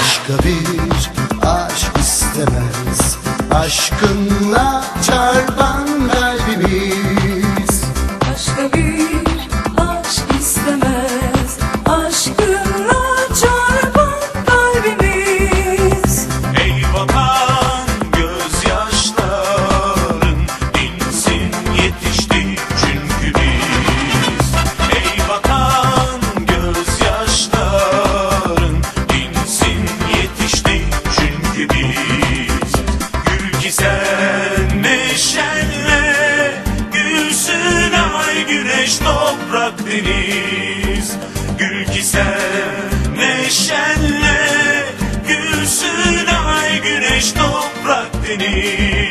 Başka bir aşk istemez. Aşkınla çarpan toprak deniz. Gül ki sen neşenle gülsün ay güneş toprak deniz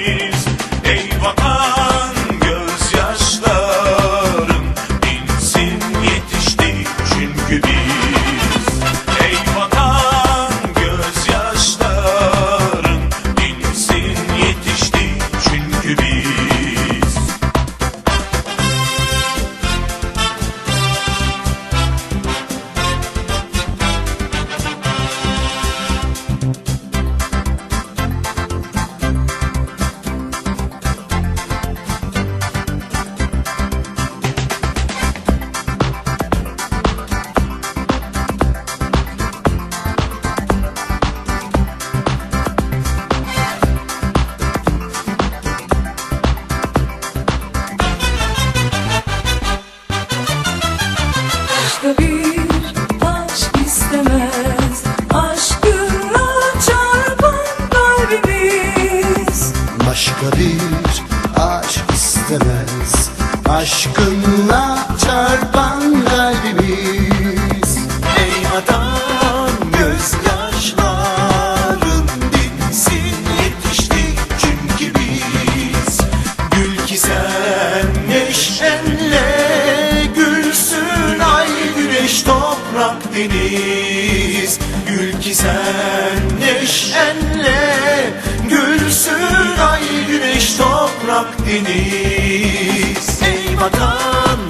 Başka bir aşk istemez. Aşkınla çarpan kalbimiz. Başka bir aşk istemez. Aşkınla çarpan kalbimiz toprak deniz. Gül ki sen neşenle gülsün ay güneş toprak deniz. Ey vatan